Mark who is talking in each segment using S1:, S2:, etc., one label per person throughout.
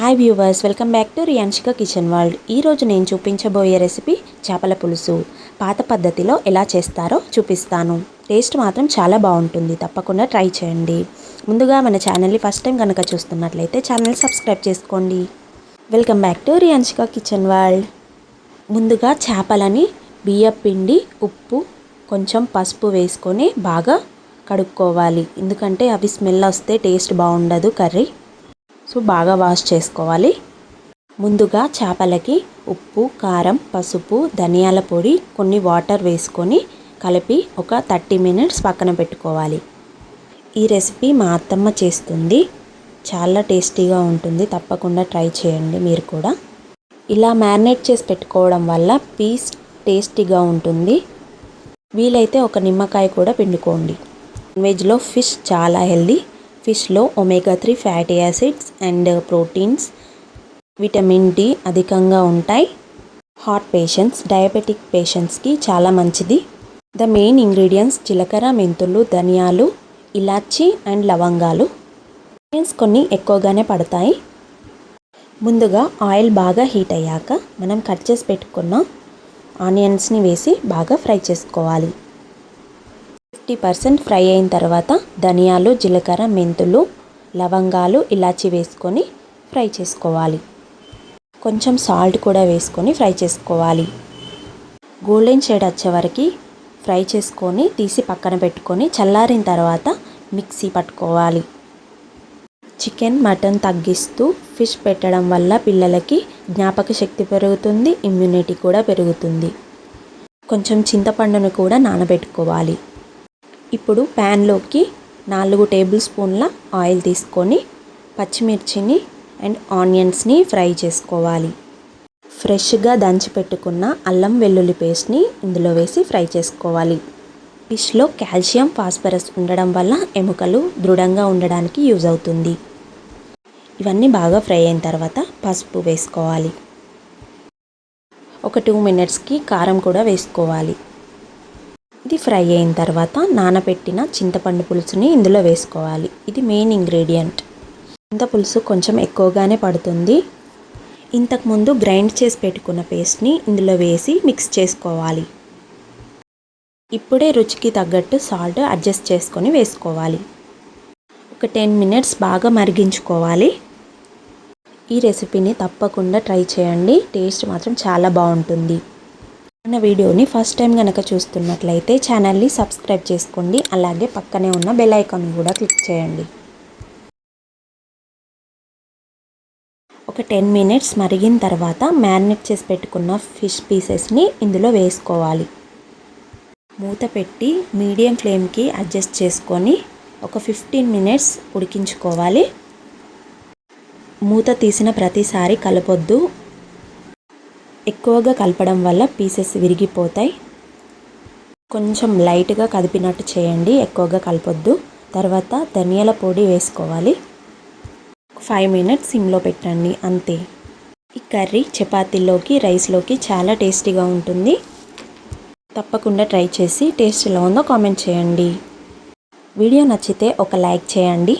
S1: Hi viewers welcome back to Riyanshika kitchen world ఈరోజు నేను చూపించబోయే రెసిపీ చేపల పులుసు. పాత పద్ధతిలో ఎలా చేస్తారో చూపిస్తాను. టేస్ట్ మాత్రం చాలా బాగుంటుంది. తప్పకుండా ట్రై చేయండి. ముందుగా మన ఛానల్ని ఫస్ట్ టైం కనుక చూస్తున్నట్లయితే ఛానల్ సబ్స్క్రైబ్ చేసుకోండి. Welcome back to Riyanshika kitchen world ముందుగా చేపలని బియ్యం పిండి ఉప్పు కొంచెం పసుపు వేసుకొని బాగా కడుక్కోవాలి. ఎందుకంటే అవి స్మెల్ వస్తే టేస్ట్ బాగుండదు కర్రీ. సో బాగా వాష్ చేసుకోవాలి. ముందుగా చేపలకి ఉప్పు కారం పసుపు ధనియాల పొడి కొన్ని వాటర్ వేసుకొని కలిపి ఒక థర్టీ మినిట్స్ పక్కన పెట్టుకోవాలి. ఈ రెసిపీ మా అత్తమ్మ చేస్తుంది. చాలా టేస్టీగా ఉంటుంది. తప్పకుండా ట్రై చేయండి మీరు కూడా. ఇలా మ్యారినేట్ చేసి పెట్టుకోవడం వల్ల పీస్ టేస్టీగా ఉంటుంది. వీలైతే ఒక నిమ్మకాయ కూడా పిండుకోండి. నాన్ వెజ్లో ఫిష్ చాలా healthy. ఫిష్లో omega three fatty acids and proteins. Vitamin D అధికంగా ఉంటాయి. హార్ట్ పేషెంట్స్ డయాబెటిక్ పేషెంట్స్కి చాలా మంచిది. ద మెయిన్ ఇంగ్రీడియంట్స్ జీలకర్ర మెంతులు ధనియాలు ఇలాచి అండ్ లవంగాలు. ఇంగ్రీడియంట్స్ కొన్ని ఎక్కువగానే పడతాయి. ముందుగా ఆయిల్ బాగా హీట్ అయ్యాక మనం కట్ చేసి పెట్టుకున్న ఆనియన్స్ని వేసి బాగా ఫ్రై చేసుకోవాలి. ఫిఫ్టీ పర్సెంట్ ఫ్రై అయిన తర్వాత ధనియాలు జీలకర్ర మెంతులు లవంగాలు ఇలాచి వేసుకొని ఫ్రై చేసుకోవాలి. కొంచెం సాల్ట్ కూడా వేసుకొని ఫ్రై చేసుకోవాలి. గోల్డెన్ షేడ్ వచ్చే వరకు ఫ్రై చేసుకొని తీసి పక్కన పెట్టుకొని చల్లారిన తర్వాత మిక్సీ పట్టుకోవాలి. చికెన్ మటన్ తగ్గిస్తూ ఫిష్ పెట్టడం వల్ల పిల్లలకి జ్ఞాపక శక్తి పెరుగుతుంది ఇమ్యూనిటీ కూడా పెరుగుతుంది. కొంచెం చింతపండును కూడా నానబెట్టుకోవాలి. ఇప్పుడు ప్యాన్లోకి నాలుగు టేబుల్ స్పూన్ల ఆయిల్ తీసుకొని పచ్చిమిర్చిని అండ్ ఆనియన్స్ని ఫ్రై చేసుకోవాలి. ఫ్రెష్గా దంచి పెట్టుకున్న అల్లం వెల్లుల్లి పేస్ట్ని ఇందులో వేసి ఫ్రై చేసుకోవాలి. ఫిష్లో కాల్షియం ఫాస్ఫరస్ ఉండడం వల్ల ఎముకలు దృఢంగా ఉండడానికి యూజ్ అవుతుంది. ఇవన్నీ బాగా ఫ్రై అయిన తర్వాత పసుపు వేసుకోవాలి. ఒక టూ మినిట్స్కి కారం కూడా వేసుకోవాలి. ఇది ఫ్రై అయిన తర్వాత నానబెట్టిన చింతపండు పులుసుని ఇందులో వేసుకోవాలి. ఇది మెయిన్ ఇంగ్రీడియంట్. చింత పులుసు కొంచెం ఎక్కువగానే పడుతుంది. ఇంతకుముందు గ్రైండ్ చేసి పెట్టుకున్న పేస్ట్ని ఇందులో వేసి మిక్స్ చేసుకోవాలి. ఇప్పుడే రుచికి తగ్గట్టు సాల్ట్ అడ్జస్ట్ చేసుకొని వేసుకోవాలి. ఒక టెన్ మినిట్స్ బాగా మరిగించుకోవాలి. ఈ రెసిపీని తప్పకుండా ట్రై చేయండి. టేస్ట్ మాత్రం చాలా బాగుంటుంది. మన వీడియోని ఫస్ట్ టైం కనుక చూస్తున్నట్లయితే ఛానల్ని సబ్స్క్రైబ్ చేసుకోండి. అలాగే పక్కనే ఉన్న బెల్ ఐకాన్ కూడా క్లిక్ చేయండి. ఒక టెన్ మినిట్స్ మరిగిన తర్వాత మ్యారినేట్ చేసి పెట్టుకున్న ఫిష్ పీసెస్ని ఇందులో వేసుకోవాలి. మూత పెట్టి మీడియం ఫ్లేమ్కి అడ్జస్ట్ చేసుకొని ఒక ఫిఫ్టీన్ మినిట్స్ ఉడికించుకోవాలి. మూత తీసిన ప్రతిసారి కలపొద్దు. ఎక్కువగా కలపడం వల్ల పీసెస్ విరిగిపోతాయి. కొంచెం లైట్గా కదిపినట్టు చేయండి ఎక్కువగా కలపొద్దు. తర్వాత ధనియాల పొడి వేసుకోవాలి. ఫైవ్ మినిట్స్ సిమ్లో పెట్టండి అంతే. ఈ కర్రీ చపాతీలోకి రైస్లోకి చాలా టేస్టీగా ఉంటుంది. తప్పకుండా ట్రై చేసి టేస్ట్ ఎలా ఉందో కామెంట్ చేయండి. వీడియో నచ్చితే ఒక లైక్ చేయండి.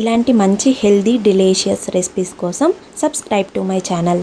S1: ఇలాంటి మంచి హెల్దీ డిలీషియస్ రెసిపీస్ కోసం subscribe to my channel.